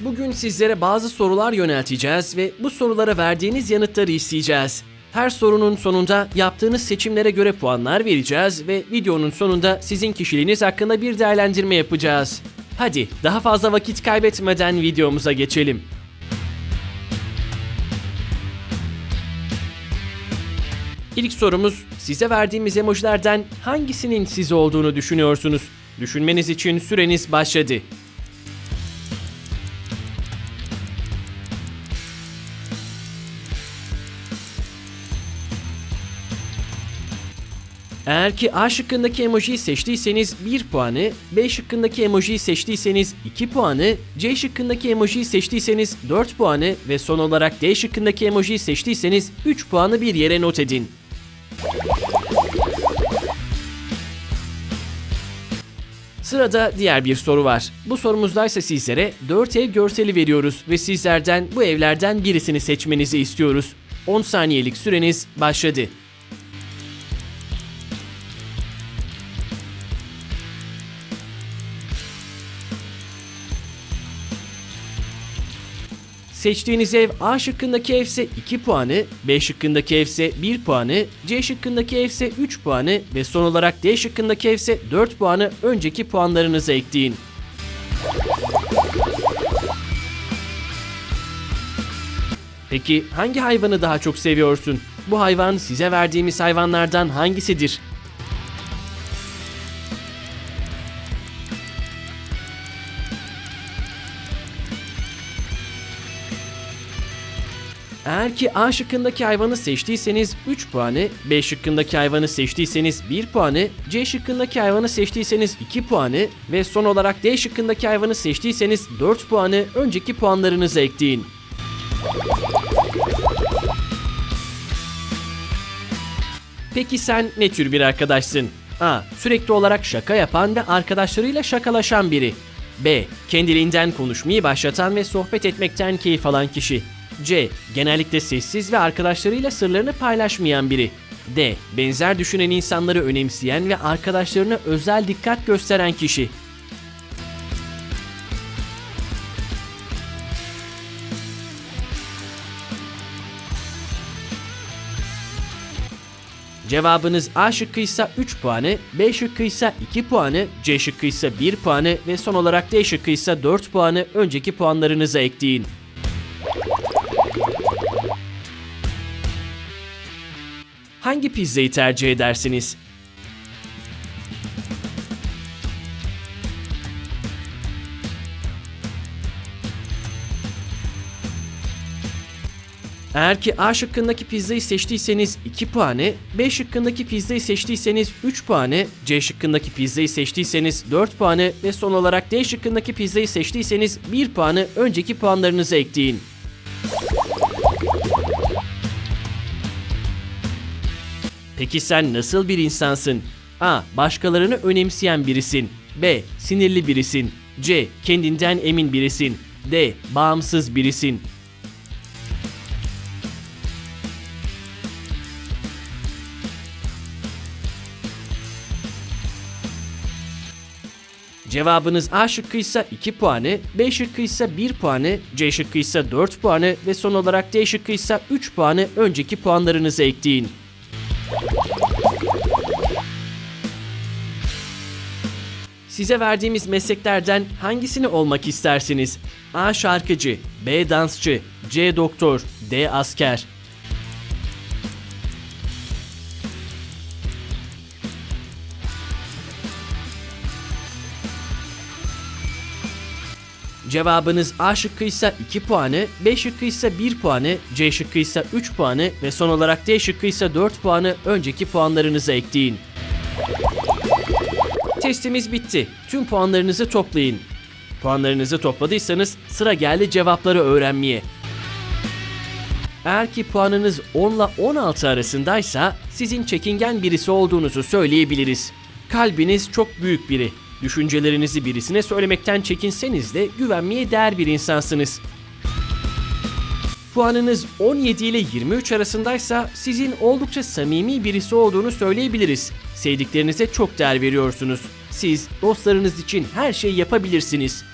Bugün sizlere bazı sorular yönelteceğiz ve bu sorulara verdiğiniz yanıtları isteyeceğiz. Her sorunun sonunda yaptığınız seçimlere göre puanlar vereceğiz ve videonun sonunda sizin kişiliğiniz hakkında bir değerlendirme yapacağız. Hadi daha fazla vakit kaybetmeden videomuza geçelim. İlk sorumuz size verdiğimiz emojilerden hangisinin siz olduğunu düşünüyorsunuz? Düşünmeniz için süreniz başladı. Eğer ki A şıkkındaki emojiyi seçtiyseniz 1 puanı, B şıkkındaki emojiyi seçtiyseniz 2 puanı, C şıkkındaki emojiyi seçtiyseniz 4 puanı ve son olarak D şıkkındaki emojiyi seçtiyseniz 3 puanı bir yere not edin. Sırada diğer bir soru var. Bu sorumuzda ise sizlere 4 ev görseli veriyoruz ve sizlerden bu evlerden birisini seçmenizi istiyoruz. 10 saniyelik süreniz başladı. Seçtiğiniz ev A şıkkındaki evse 2 puanı, B şıkkındaki evse 1 puanı, C şıkkındaki evse 3 puanı ve son olarak D şıkkındaki evse 4 puanı önceki puanlarınıza ekleyin. Peki hangi hayvanı daha çok seviyorsun? Bu hayvan size verdiğimiz hayvanlardan hangisidir? Eğer ki A şıkkındaki hayvanı seçtiyseniz 3 puanı, B şıkkındaki hayvanı seçtiyseniz 1 puanı, C şıkkındaki hayvanı seçtiyseniz 2 puanı ve son olarak D şıkkındaki hayvanı seçtiyseniz 4 puanı önceki puanlarınıza ekleyin. Peki sen ne tür bir arkadaşsın? A. Sürekli olarak şaka yapan ve arkadaşlarıyla şakalaşan biri. B. Kendiliğinden konuşmayı başlatan ve sohbet etmekten keyif alan kişi. C. Genellikle sessiz ve arkadaşlarıyla sırlarını paylaşmayan biri. D. Benzer düşünen insanları önemseyen ve arkadaşlarına özel dikkat gösteren kişi. Cevabınız A şıkkıysa 3 puanı, B şıkkıysa 2 puanı, C şıkkıysa 1 puanı ve son olarak D şıkkıysa 4 puanı önceki puanlarınıza ekleyin. Hangi pizzayı tercih edersiniz? Eğer ki A şıkkındaki pizzayı seçtiyseniz 2 puanı, B şıkkındaki pizzayı seçtiyseniz 3 puanı, C şıkkındaki pizzayı seçtiyseniz 4 puanı ve son olarak D şıkkındaki pizzayı seçtiyseniz 1 puanı önceki puanlarınıza ekleyin. Peki sen nasıl bir insansın? A. Başkalarını önemseyen birisin. B. Sinirli birisin. C. Kendinden emin birisin. D. Bağımsız birisin. Cevabınız A şıkkıysa 2 puanı, B şıkkıysa 1 puanı, C şıkkıysa 4 puanı ve son olarak D şıkkıysa 3 puanı önceki puanlarınıza ekleyin. Size verdiğimiz mesleklerden hangisini olmak istersiniz? A. Şarkıcı B. Dansçı C. Doktor D. Asker Cevabınız A şıkkıysa 2 puanı, B şıkkıysa 1 puanı, C şıkkıysa 3 puanı ve son olarak D şıkkıysa 4 puanı önceki puanlarınıza ekleyin. Testimiz bitti. Tüm puanlarınızı toplayın. Puanlarınızı topladıysanız sıra geldi cevapları öğrenmeye. Eğer ki puanınız 10 ile 16 arasındaysa sizin çekingen birisi olduğunuzu söyleyebiliriz. Kalbiniz çok büyük biri. Düşüncelerinizi birisine söylemekten çekinseniz de güvenmeye değer bir insansınız. Puanınız 17 ile 23 arasındaysa sizin oldukça samimi birisi olduğunu söyleyebiliriz. Sevdiklerinize çok değer veriyorsunuz. Siz dostlarınız için her şeyi yapabilirsiniz.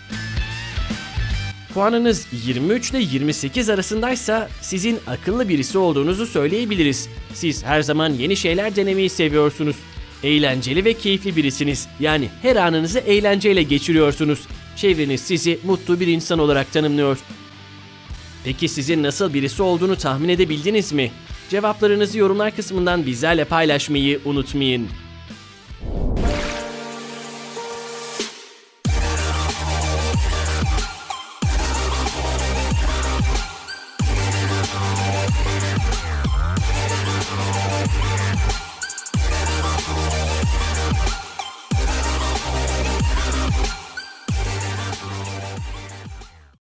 Puanınız 23 ile 28 arasındaysa sizin akıllı birisi olduğunuzu söyleyebiliriz. Siz her zaman yeni şeyler denemeyi seviyorsunuz. Eğlenceli ve keyifli birisiniz. Yani her anınızı eğlenceyle geçiriyorsunuz. Çevreniz sizi mutlu bir insan olarak tanımlıyor. Peki sizin nasıl birisi olduğunu tahmin edebildiniz mi? Cevaplarınızı yorumlar kısmından bizlerle paylaşmayı unutmayın.